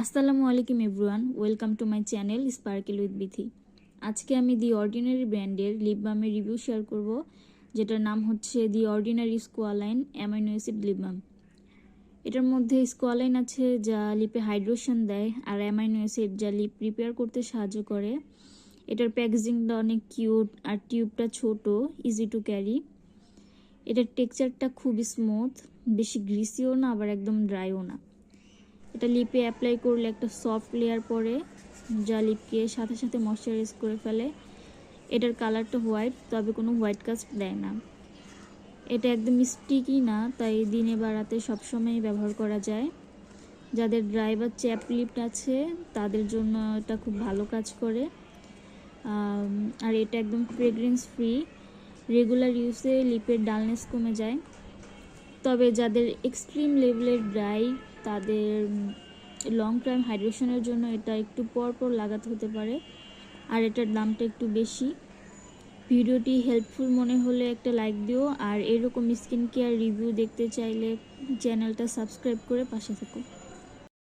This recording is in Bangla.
আসসালামু আলাইকুম everyone, welcome to my channel Sparkle with Bithi. আজকে আমি দি অর্ডিনারি ব্র্যান্ডের লিপ বামের রিভিউ শেয়ার করব, যেটার নাম হচ্ছে the Ordinary squalane amino acid lip balm. এটার মধ্যে স্কোয়ালাইন আছে যা লিপে হাইড্রোশন দেয় আর অ্যামাইনো অ্যাসিড যা লিপ প্রিপেয়ার করতে সাহায্য করে। এটার প্যাকেজিংটা অনেক কিউট আর টিউবটা ছোট ইজি টু ক্যারি এটার টেক্সচারটা খুব স্মুথ বেশি গ্রিসিও না, আবার একদম ড্রাইও না। এটা লিপে অ্যাপ্লাই করলে একটা সফট লেয়ার পরে, যা লিপকে সাথে সাথে ময়শ্চারাইজ করে ফেলে। এটার কালারটা হোয়াইট তবে কোনো হোয়াইট কাস্ট দেয় না। এটা একদম স্টিকি না, তাই দিনে বা রাতে সবসময় ব্যবহার করা যায়। যাদের ড্রাই বা চ্যাপ লিপ আছে, তাদের জন্য এটা খুব ভালো কাজ করে। আর এটা একদম ফ্রেগ্রেন্স ফ্রি রেগুলার ইউজে লিপের ডালনেস কমে যায়। তবে যাদের এক্সট্রিম লেভেলের ড্রাই তাদের লং টাইম হাইড্রেশনের জন্য এটা একটু পর পর লাগাতে হতে পারে। আর এটার দামটা একটু বেশি। ভিডিওটি হেল্পফুল মনে হলে একটা লাইক দিও। আর এরকম স্কিন কেয়ার রিভিউ দেখতে চাইলে চ্যানেলটা সাবস্ক্রাইব করে পাশে থাকো।